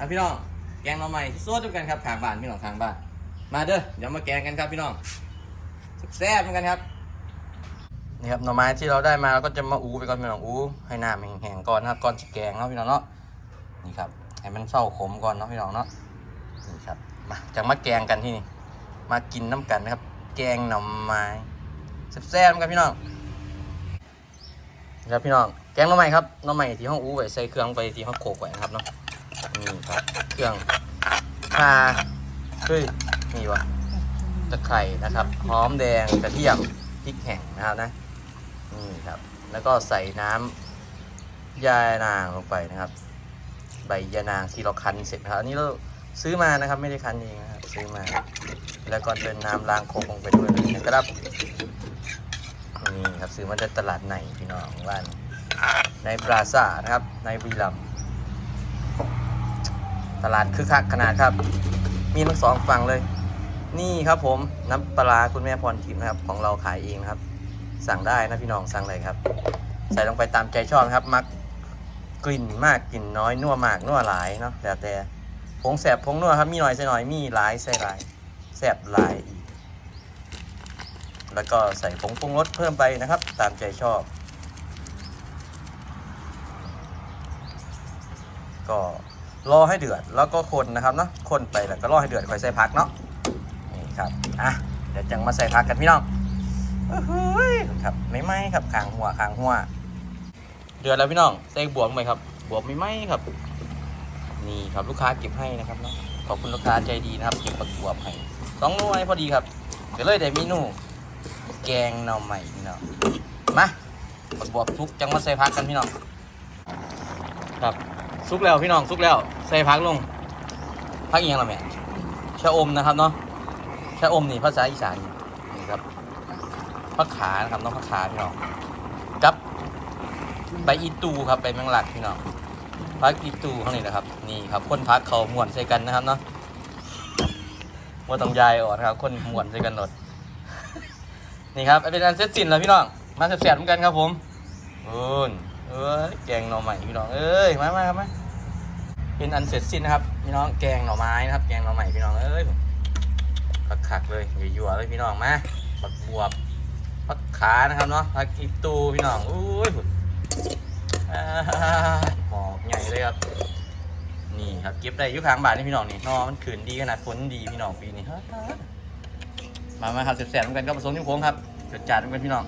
อะพี่น้องแกงหน่อไม้ที่สดด้วยกันครับข้างบ้านพี่น้องข้างบ้าน มาเด้อเดี๋ยวมาแกงกันครับพี่น้องแซ่บเหมือนกันครับนี่ครับหน่อไม้ที่เราได้มาเราก็จะมาอูไปก่อนพี่น้องอูให้น้ำแห้งก่อนนะครับก่อนจะแกงเนาะพี่น้องเนาะนี่ครับให้มันเศร้าขมก่อนเนาะพี่น้องเนาะนี่ครับมาจากมาแกงกันที่นี่มากินน้ำกันนะครับ แกงหน่อไม้แซ่บๆกันพี่น้องนี่ครับพี่น้องแกงหน่อไม้ครับหน่อไม้ที่ห้องอูไว้ใส่เครื่องไปที่ห้องโขกไว้นะครับเนาะ ครับเครื่องข่าเฮ้ยนี่วะตะไคร่นะครับหอมแดงกระเทียมพริกแห้งนะครับนะนี่ครับ แล้วก็ใส่น้ำยานางลงไปนะครับ ใบยานางที่เราคั้นเสร็จนะครับอันนี้เราซื้อมานะครับไม่ได้คั้นเองนะครับซื้อมา แล้วก็เป็นน้ำล้างโคกลงไปด้วยนะครับนี่ครับซื้อมาจากตลาดไหนพี่น้องว่านในปราสาทนะครับในบุรีรัมย์ ตลาดคึกคักขนาดครับ มีทั้งสองฝั่งเลย นี่ครับผมน้ำปลาคุณแม่พรทิพย์นะครับ ของเราขายเองนะครับ สั่งได้นะพี่น้องสั่งเลยครับ ใส่ลงไปตามใจชอบครับ มักกลิ่นมากกลิ่นน้อยนัวมากนัวหลายเนาะแล้วแต่ผงแสบผงนัวครับมีหน่อยใส่หน่อยมีหลายใส่หลายแสบหลายอีก แล้วก็ใส่ผงปรุงรสเพิ่มไปนะครับ ตามใจชอบ ก็ รอให้เดือดแล้วก็คนนะครับเนาะคนไปแล้วก็รอให้เดือดค่อยใส่ผักเนาะนี่ครับอะเดี๋ยวจังมาใส่ผักกันพี่น้องครับไม่ไหมครับขางหัวขางหัว เดือดแล้วพี่น้องใส่บวกไหมครับ บวกไม่ไหมครับ นี่ครับลูกค้าเก็บให้นะครับเนาะขอบคุณลูกค้าใจดีนะครับเก็บบักบวบให้สองหน่วยพอดีครับเดี๋ยวเลยได้เมนูแกงหน่อใหม่พี่น้องมาบักบวบทุกจังมาใส่ผักกันพี่น้องครับ ซุกแล้วพี่น้องซุกแล้ว ใส่ผักลงผักอีกอยังละแม่ชะอมนะครับเนาะชะอมนี่ภาษาอีสานนี่ครับผักขานะครับน้องผักขาพี่น้องกับใบอีตูครับใบแมงลักพี่น้องพักอีตูข้างนี้นะครับ นี่ครับคนพักเขาหมวนใส่กันนะครับเนาะว่าต้องยายออกนะครับ คนหมวนใส่กันหมดนี่ครับเป็นอันเสร็จสิ้นแล้วพี่น้องมาเสียบๆเหมือนกันครับผมโอ้นเอ้ยแกงหน่อใหม่พี่น้องเอ้ยมามาครับมา เป็นอันเสร็จสิ้นนะครับ พี่น้องแกงหน่อไม้นะครับ แกงหน่อใหม่พี่น้องเอ้ยคักๆเลยยั่วๆเลยพี่น้องมาผักบวบผักขานะครับเนาะผักอีตูพี่น้องอุ้ยหุ่นอ่าหอกใหญ่เลยครับ นี่ครับเก็บได้อยุคางบาทนี่พี่น้องนี่นอมันขืนดีขนาดฝนดีพี่น้องปีนี้มามาครับแสบๆเหมือนกันก็ผสมนิ้วโค้งครับเกิดจัดเหมือนกันพี่น้อง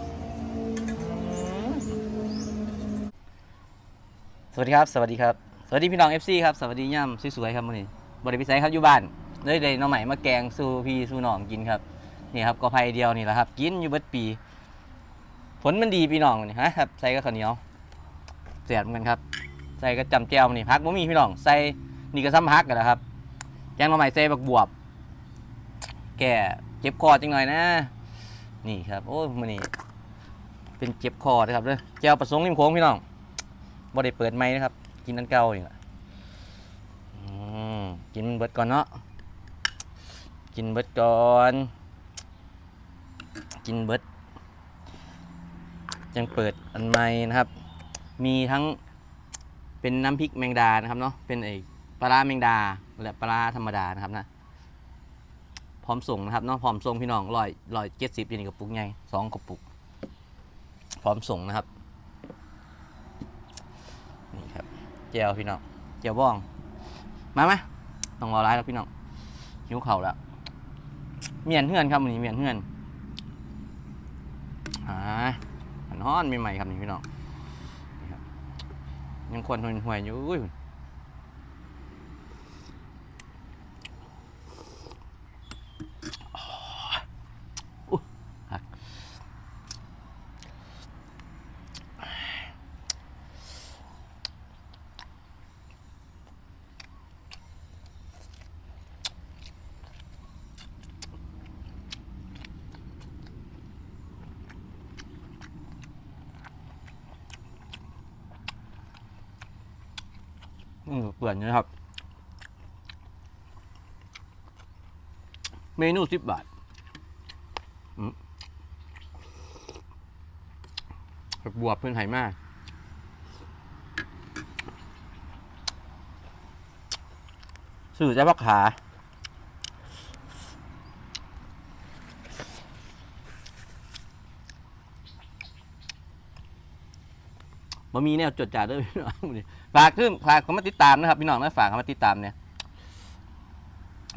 สวัสดีครับ สวัสดีครับ วัสดีพี่น้อง FC ครับ สวัสดีย่ำสวยๆครับมื่อนี้บริพิสัยครับอยู่บ้านเลยได้หน้องใหม่มาแกงสู่พี่สู่น้องกินครับนี่ครับก็ไผ่เดียวนี่แหละครับ กินอยู่เบิดปี ผลมันดีพี่น้องนี่ฮะครับใส่กับข้าวเหนียวเสียบเหมือนกันครับ ใส่กับจำแจวนี่พักบ่มีพี่น้องใส่นี่ก็ซ้ำพักกันแหละครับแกงหน้องใหม่ใส่บักบวบ แก่เจ็บคอจังหน่อยนะ นี่ครับ โอ้มันนี่เป็นเจ็บคอนะครับเด้อแจวประสงค์ริมโค้งพี่น้องบ่ได้เปิดไม้นะครับ กินอันเก่านี่แหละกินเบิดก่อนเนาะ กินเบิดก่อน กินเบิด ยังเปิดอันใหม่นะครับ มีทั้งเป็นน้ำพริกแมงดานะครับเนาะ เป็นไอปลาแมงดาและปลาธรรมดานะครับนะพร้อมส่งนะครับเนาะพร้อมส่งพี่น้องร้อยร้อยเจ็ดสิบนี่กระปุกใหญ่สองกระปุก พร้อมส่งนะครับ นี่ครับ เจียวพี่น้องเจียวบ้องมาไหมต้องรอไลฟ์แล้วพี่น้องหิวเข่าแล้วเมียนเฮือนครับวันนี้เมียนเฮือนอ่าหันห้อนใหม่ๆครับนี่พี่น้องยังครับยังควนห่วยๆอยู่ ปื่อนนะครับ เมนูสิบบาทบวบเพื่อนไหมากสื่อใจพักขา บ่มีแนวจดจ่าด้วยพี่น้องมูลีฝากขึ้นฝากเขามาติดตามนะครับพี่น้องนะฝากเขามาติดตามเนี่ย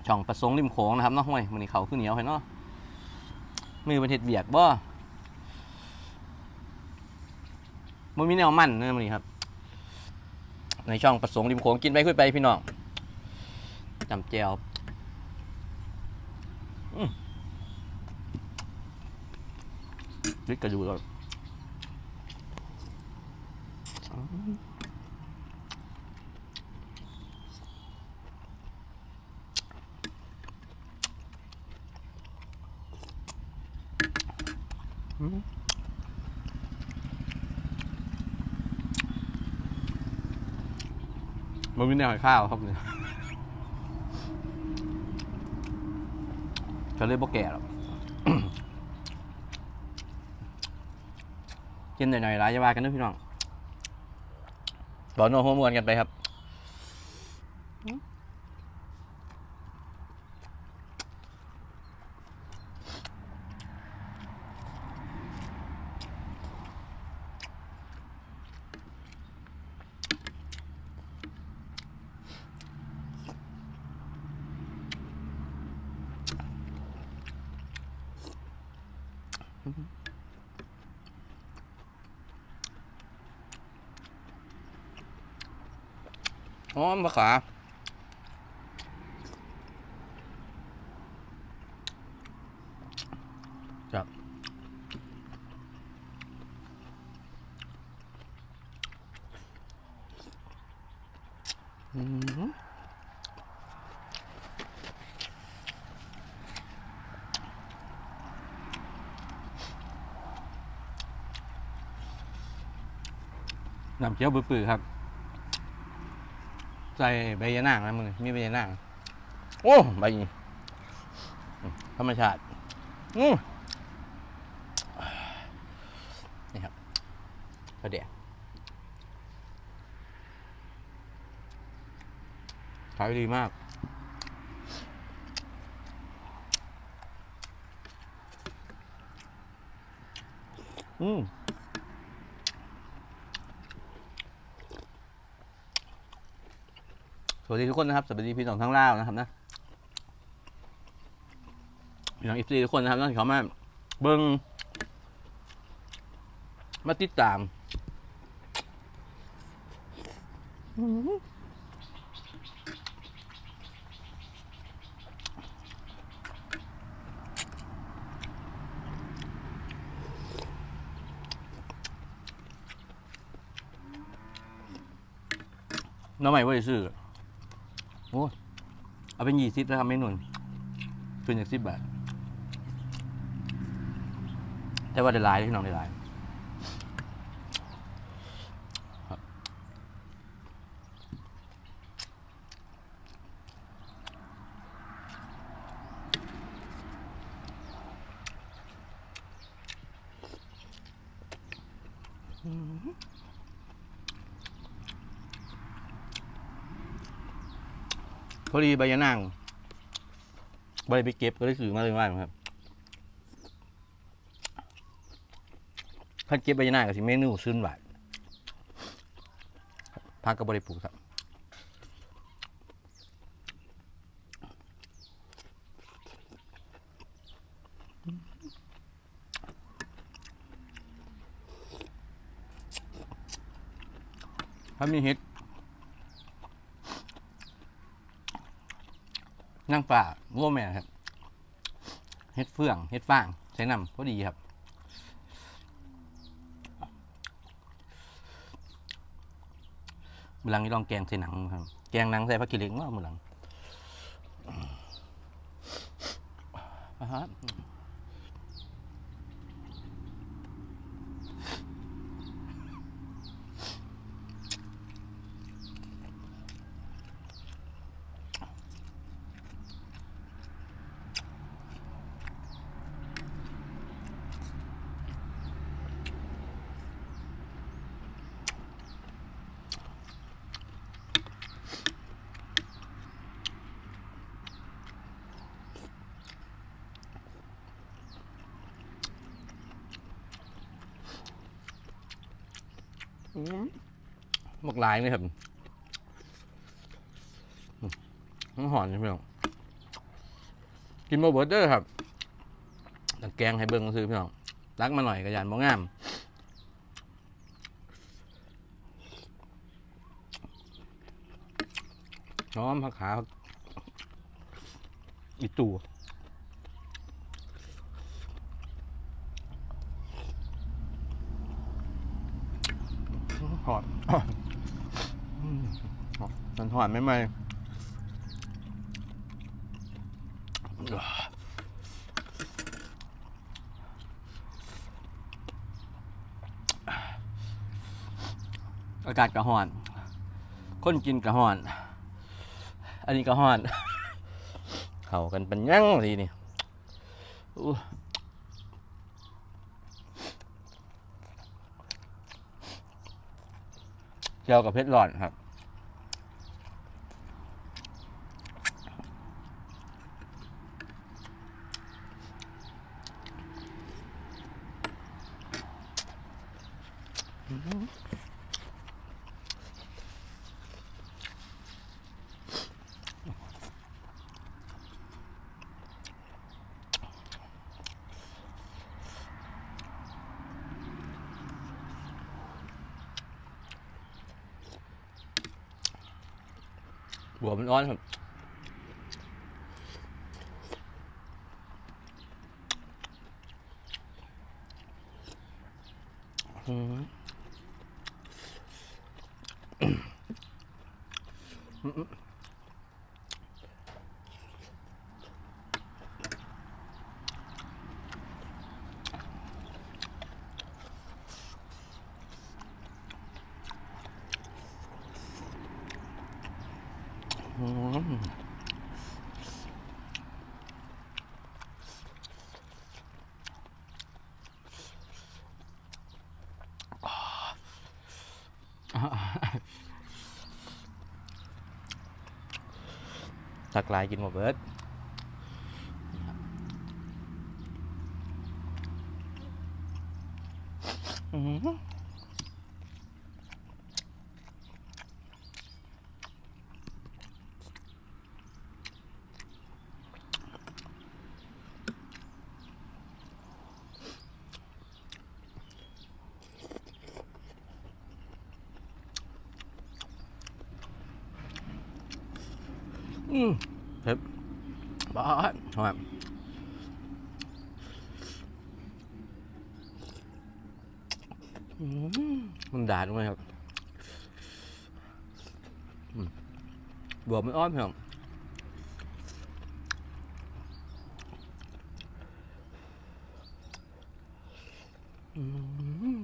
ช่องประสงค์ริมโขงนะครับเนาะห้วยมันนี้เขาขึ้นเหนียวเห็นเนาะมือเป็นเห็ดเบียกบ่บ่มีแนวมั่นนะมันนี้ครับ ในช่องประสงค์ริมโขงกินไปคุยไปพี่น้องจำแจวอืมลึกกระดูกแล้วอื มันมีแนวให้ข้าวครับเนี่ยก็เลยบ่แก่หรอกกินหน่อยๆร้ายจะว่ากันนะพี่น้อง บอกโน้หัวมวนกันไปครับ น้ำเจียวปื้อๆครับ ใส่ใบยะนางนะมึงมีใบยะนางโอ้ใบนี้ธรรมชาติอืมนี่ครับกระเดียขายดีมากอืม สวัสดีทุกคนนะครับ สวัสดีพี่น้องทั้งล่าวนะครับนะพี่น้องอีฟซีทุกคนนะครับที่เขามาเบิ้งมาติดตามน้องใหม่ว่าจะซื้อ อ้เอาเป็นยี่สิบนะครับไม่หนุนเป็นอย่างสิบบาท แต่ว่าได้หลายพี่น้องได้หลาย อดีใบยะนางใบไปเก็บก็ได้สื่อมาเลยว่าครับพันเก็บใบยะนางกับสิเมนูซึ้นหวานพักกับบริปลูกครับถ้ามีเห็ด นั่งป่าง่แม่ครับเฮ็ดเฟืองเฮ็ดฟางใช้น้ำพอดีครับมือหลังนี่ลองแกงใส่หนังครับ แกงหนังใส่ผักกิเหล็กว่ามือหลังอ่าฮะ หมกหลายนี่ครับอืมมันหอนใช่ไหมน้องกินมาเบิร์ดเด้อครับแต่แกงให้เบิ่งซื้อพี่น้องรักมาหน่อยกระยานบ่งามน้อมผักขาอีตัวหอด อืม มันหอนไหมไหมอากาศกระหอน คนกินกระหอน อันนี้กระหอนเขากันเป็นยั่งทีนี่เจียวกับเพชรหลอนครับ หัวมันร้อนครับอืมอืม ทักลายกินหมดเบิร์ดอืม อืมเผ็ดบ้าดครับอืมมันดาดไหมครับอืมบวบไม่อ้อมครับอืมอืม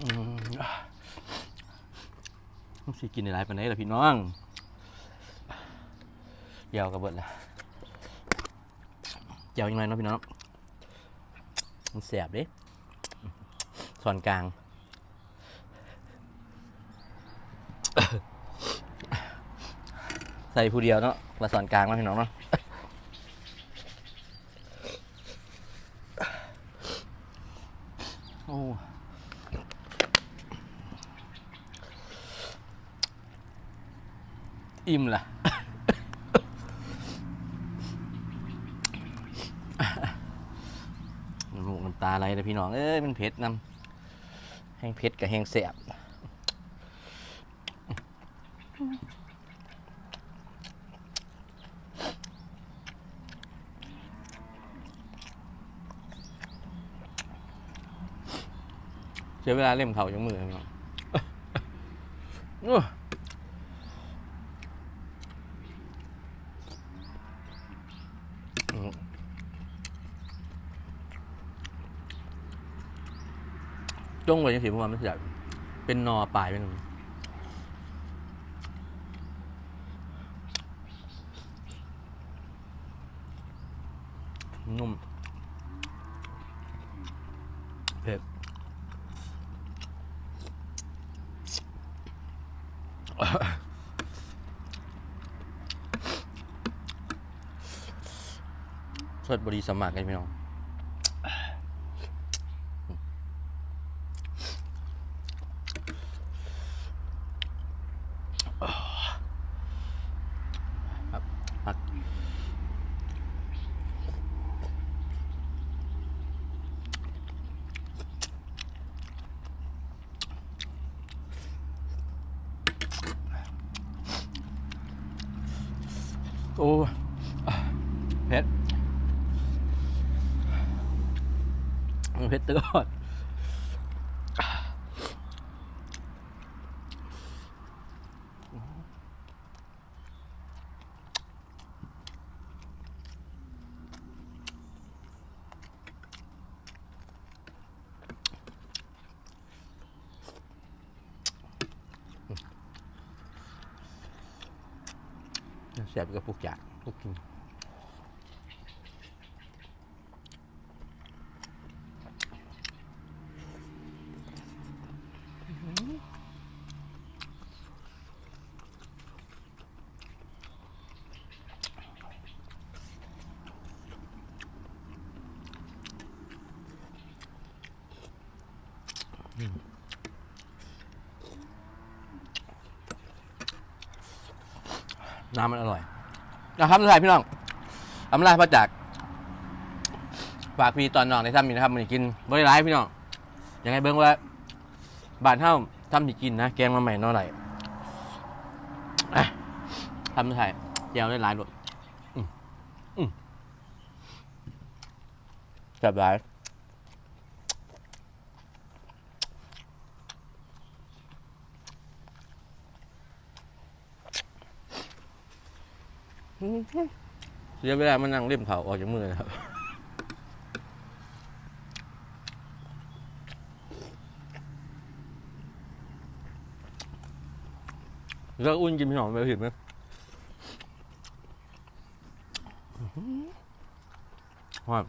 อะ ต้องสิกินในไรปานไหนล่ะพี่น้องเกี่ยวกับเบิดละเกี่ยวยังไงเนาะพี่น้องมันแสบเด้ส่วนกลางใส่ผู้เดียวเนาะละส่วนกลางเนาพี่น้องเนาะ โอ้ อิ่มล่ะน้ำมูกน้ำตาไหลเลยพี่น้อง เอ้ย มันเผ็ดนำแห้งเผ็ดกับแห้งแสบใช้เวลาเล่มเขายังมือพี่น้อง อื้อจ้งไว้ยังสีมันไม่ใช่เป็นนอปลายเป็นนุ่มเผ็ดรสบรีสมัครกันพี่น้องครับผักโอ้อะเผ็ด เผ็ดตลอดเสียบกับพวกอยากพวกกิน น้ำมันอร่อย นะครับทุกท่านพี่น้องอำลาพระจากฝากพี่ตอนน้องในถ้ำมีนะครับมันกินบริร้ายพี่น้องยังไงเบิ้งว่าบานเท่าทำที่กินนะแกงมาใหม่เนอไหร่อะทำไทยแจวได้หลายรสอืมอืมแซ่บหลาย เสียเวลามานั่งเล่มเขาออกจากมือนะครับ แล้วอุ่นกินพี่หนอมไปผิดไหมว่า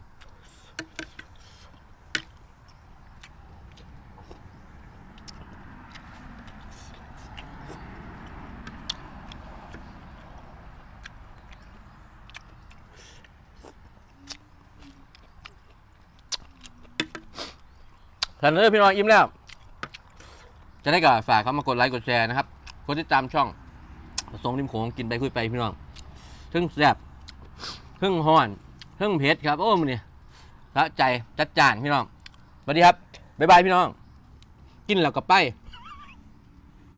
ท่านเอ้ยพี่น้องอิ่มแล้ว จะได้ก็ฝากเขามากดไลค์กดแชร์นะครับกดติดตามช่องทรงริมโขงกินไปคุยไปพี่น้องทึ่งแซ่บทึ่งฮ้อนทึ่งเผ็ดครับ โอ้มันนี่ละใจจัดจานพี่น้องสวัสดีครับบ๊ายบายพี่น้อง กินแล้วกับไป